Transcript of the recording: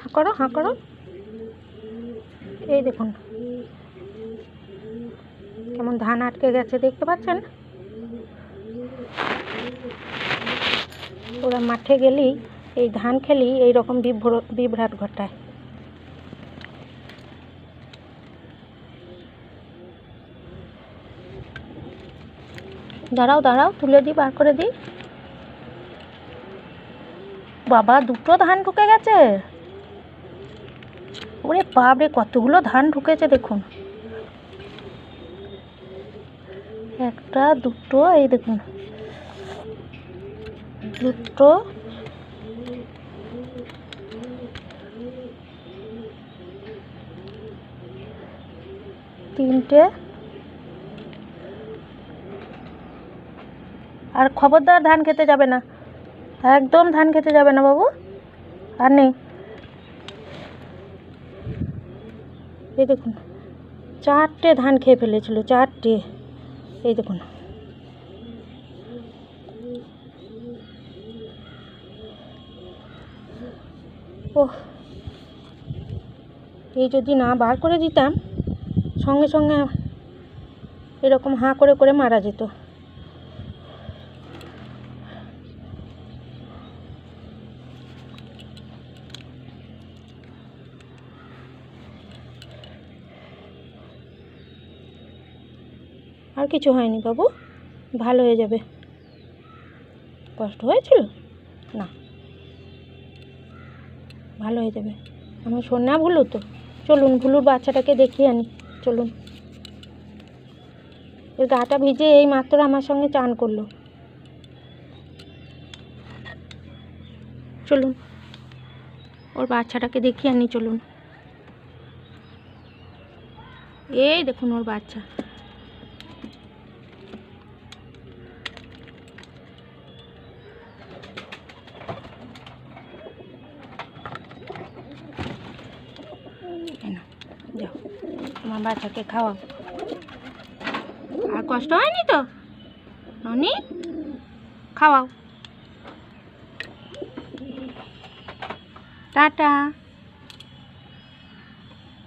হাঁ করো হাঁ করো। এই দেখুন। কেমন ধান আটকে গেছে, দেখতে পাচ্ছেন? ওরা মাঠে গেলেই এই ধান খেলেই এই রকম বিভ্র বিভ্রাট ঘটায়। দাঁড়াও দাঁড়াও, তুলে দিই বার করে দিই বাবা, দুটো ধান ঢুকে গেছে। ওরে বাপরে, কতগুলো ধান ঢুকেছে দেখুন। একটা, দুটো, এই দেখুন। দুটো। তিনটে। আর খবরদার ধান খেতে যাবে না। একদম ধান খেতে যাবে না বাবু। আর নেই। এই দেখুন, চারটে ধান খেয়ে ফেলেছিল, চারটে। এই দেখুন। ওহ, এই যদি না বার করে দিতাম, সঙ্গে সঙ্গে এরকম হাঁ করে করে মারা যেত। আর কিছু হয়নি বাবু। ভালো হয়ে যাবে। কষ্ট হয়েছিল? না। ভালো হয়ে যাবে। আমার সোনা ভুলু তো। চলুন ভুলুর বাচ্চাটাকে দেখিয়ে আনি। চলুন। এর গাটা ভিজে এই মাত্র আমার সঙ্গে চান করল। চলুন। ওর বাচ্চাটাকে দেখিয়ে আনি, চলুন। এই দেখুন ওর বাচ্চা। আমার বাচ্চাকে খাওয়া আর কষ্ট হয়নি তো? ননি খাওয়াও। টাটা।